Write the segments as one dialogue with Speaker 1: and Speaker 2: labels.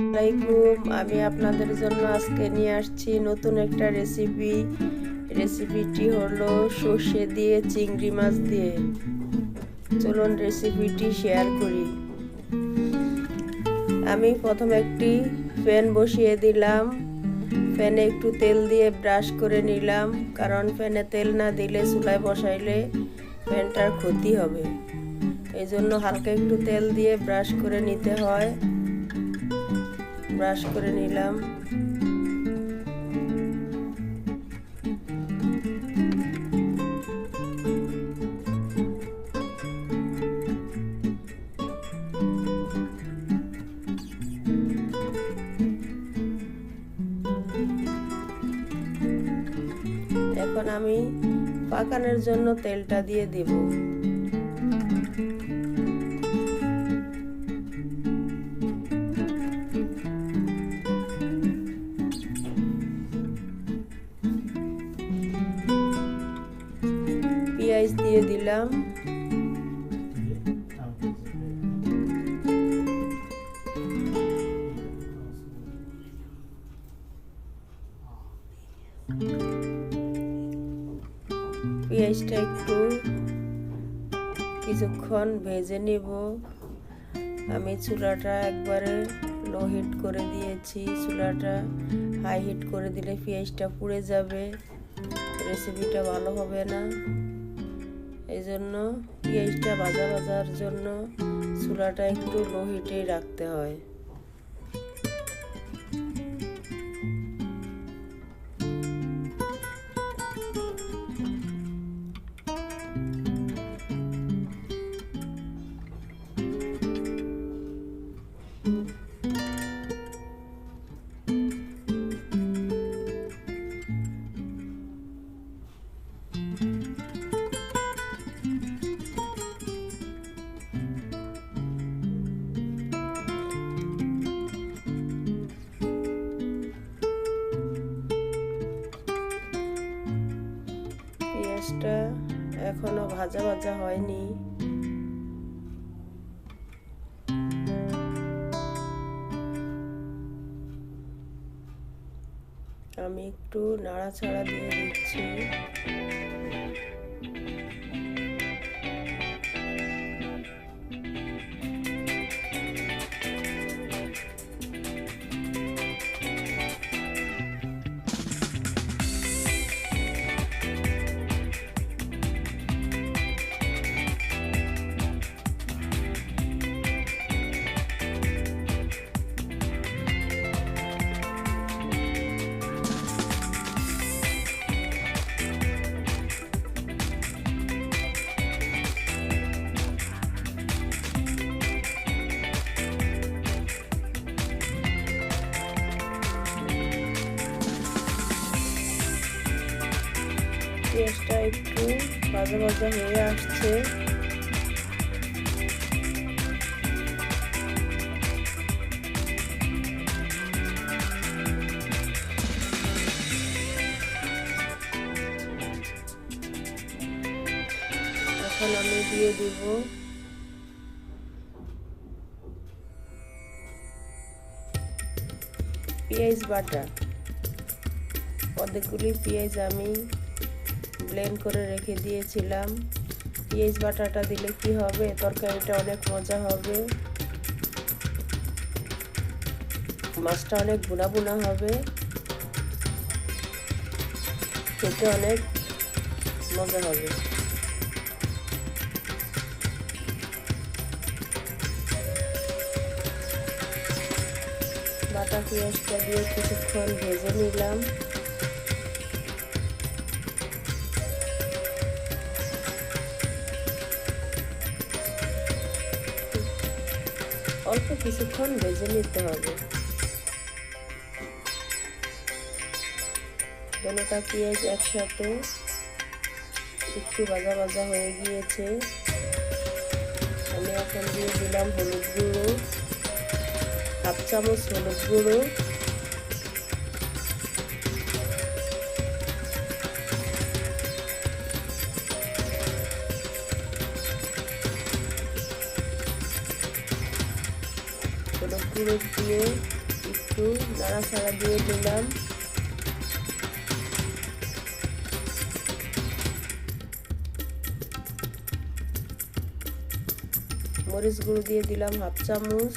Speaker 1: আসসালামাইকুম আমি আপনাদের জন্য আজকে নিয়ে আসছি নতুন একটা রেসিপি রেসিপিটি হলো সর্ষে দিয়ে চিংড়ি মাছ দিয়ে। চলুন রেসিপিটি শেয়ার করি। আমি প্রথম একটি ফ্যান বসিয়ে দিলাম। ফ্যানে একটু তেল দিয়ে ব্রাশ করে নিলাম, কারণ ফ্যানে তেল না দিলে চুলায় বসাইলে ফ্যানটার ক্ষতি হবে। এই জন্য হালকা একটু তেল দিয়ে ব্রাশ করে নিতে হয়। ব্রাশ করে নিলাম। এখন আমি পাকানোর জন্য তেলটা দিয়ে দিব। দিয়ে দিলাম। পেঁয়াজটা একটু কিছুক্ষণ ভেজে নেব। আমি চুলাটা একবারে লো হিট করে দিয়েছি। চুলাটা হাই হিট করে দিলে পেঁয়াজটা পুড়ে যাবে। রেসিপিটা ভালো হবে না। এই জন্য পেঁয়াজটা ভাজা ভাজার জন্য চুলাটা একটু লো হিটেই রাখতে হয়। পেঁয়াজটা এখনও ভাজা ভাজা হয়নি। আমি একটু নাড়াচাড়া দিয়ে দিচ্ছি। পেঁয়াজটা একটু ভাজা ভাজা হয়ে আসছে। এখন আমি দিয়ে দিব পেঁয়াজ বাটা। অর্ধেকগুলি পেঁয়াজ আমি ব্লেন্ড করে রেখে দিয়েছিলাম। পেঁয়াজ বাটাটা দিলে কি হবে? তরকারিটা অনেক মজা হবে। মাছটা অনেক বুনা বুনা হবে। খেতে অনেক মজা হবে। বাটা পেঁয়াজটা দিয়ে কিছুক্ষণ ভেজে নিলাম। অল্প কিছুক্ষণ ভেজে নিতে হবে। দোনোটা পেঁয়াজ একসাথে একটু ভাজা ভাজা হয়ে গিয়েছে। আমি এখন দিয়ে দিলাম হলুদ গুঁড়ো, হাফ চামচ হলুদ গুঁড়ো। গুঁড়ো দিয়ে একটু নাড়াচাড়া দিয়ে দিলাম। মরিচ গুঁড়ো দিয়ে দিলাম হাফ চামচ।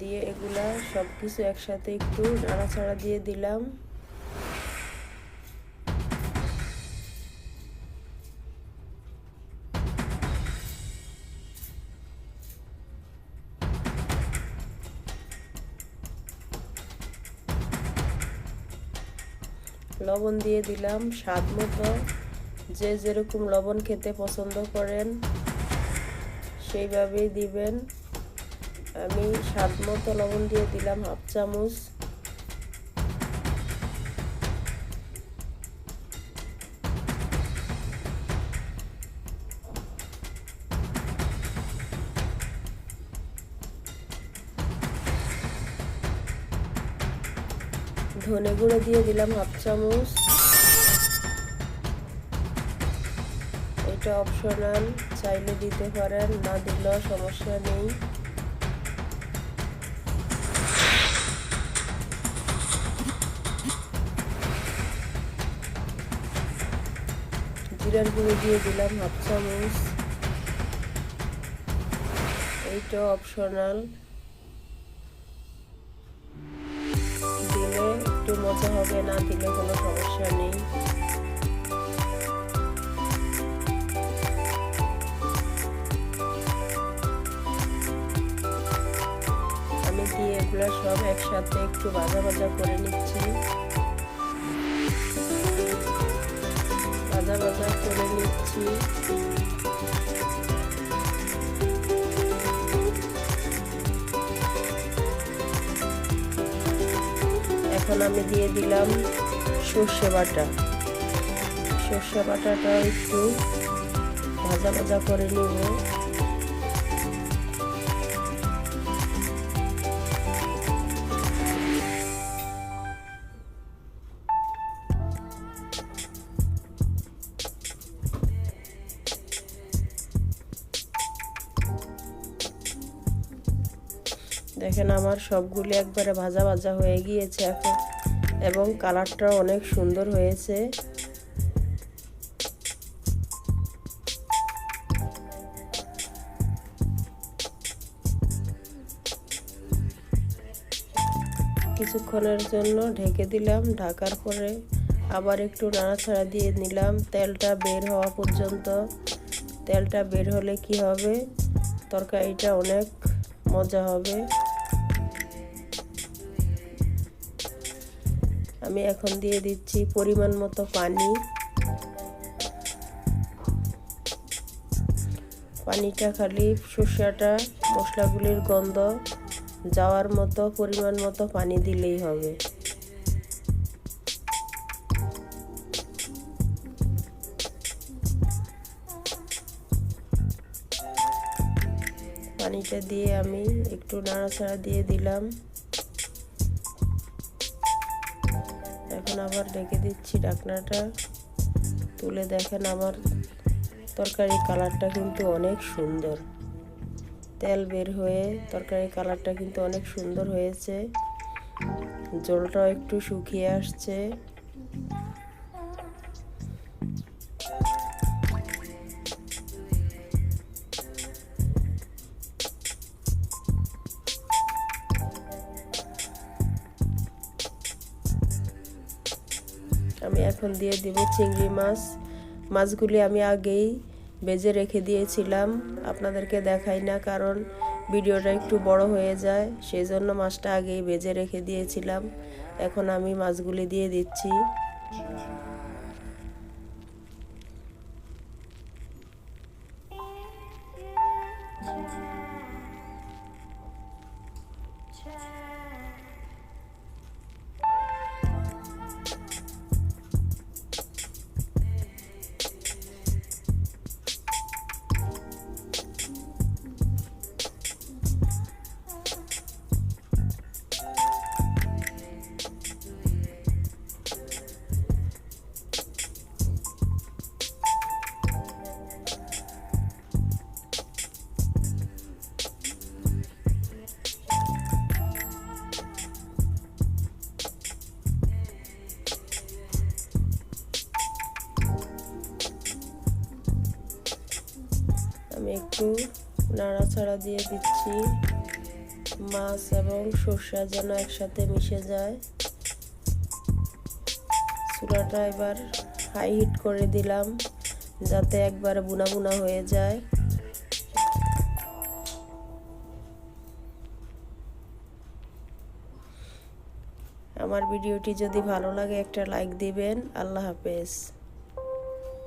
Speaker 1: দিয়ে এগুলা সব কিছু একসাথে একটু নাড়াচাড়া দিয়ে দিলাম। লবণ দিয়ে দিলাম, স্বাদ মতো। যে যেরকম লবণ খেতে পছন্দ করেন, সেইভাবেই দিবেন। আমি স্বাদ মতো লবণ দিয়ে দিলাম হাফ চামচ। ধনে গুঁড়ো দিয়ে দিলাম হাফ চামচ। এটা অপশনাল চাইলে দিতে পারেন, না দিলেও সমস্যা নেই। জিরার গুঁড়ো দিয়ে দিলাম হাফ চামচ। এইটা অপশনাল একটু হবে না, দিলে কোনো সমস্যা নেই। আমি দিয়ে এগুলো সব একসাথে একটু ভাজা ভাজা করে নিচ্ছি। ভাজা ভাজা করে নিচ্ছি। এখন আমি দিয়ে দিলাম সর্ষে বাটা। সর্ষে বাটাটা একটু ভাজা ভাজা করে নিব। দেখেন আমার সবগুলি একবারে ভাজা ভাজা হয়ে গিয়েছে এখন। এবং কালারটাও অনেক সুন্দর হয়েছে। কিছুক্ষণের জন্য ঢেকে দিলাম, ঢাকার পরে আবার একটু নাড়াছাড়া দিয়ে নিলাম। তেলটা বের হওয়া পর্যন্ত, তেলটা বের হলে কি হবে? তরকারিটা অনেক মজা হবে। আমি এখন দিয়ে দিচ্ছি পরিমাণ মতো পানি। পানিটা খালি সর্ষাটা, মশলাগুলির গন্ধ, যাওয়ার মতো পরিমাণ মতো পানি দিলেই হবে। পানিটা দিয়ে আমি একটু নাড়াচাড়া দিয়ে দিলাম। এখন আবার ঢেকে দিচ্ছি ঢাকনাটা। তুলে দেখেন আমার তরকারির কালারটা কিন্তু অনেক সুন্দর। তেল বের হয়ে তরকারির কালারটা কিন্তু অনেক সুন্দর হয়েছে। জলটাও একটু শুকিয়ে আসছে। আমি এখন দিয়ে দিব চিংড়ি মাছ। মাছগুলি আমি আগেই বেজে রেখে দিয়েছিলাম। আপনাদেরকে দেখাই না, কারণ ভিডিওটা একটু বড় হয়ে যায় সেই জন্য মাছটা আগেই বেজে রেখে দিয়েছিলাম। এখন আমি মাছগুলি দিয়ে দিচ্ছি। একটু নাড়াচাড়া দিয়ে দিচ্ছি। মাছ এবং সর্ষা যেন একসাথে মিশে যায়। চুলাটা এবার হাই হিট করে দিলাম, যাতে একবারে বুনা বুনা হয়ে যায়। আমার ভিডিওটি যদি ভালো লাগে একটা লাইক দিবেন। আল্লাহ হাফেজ।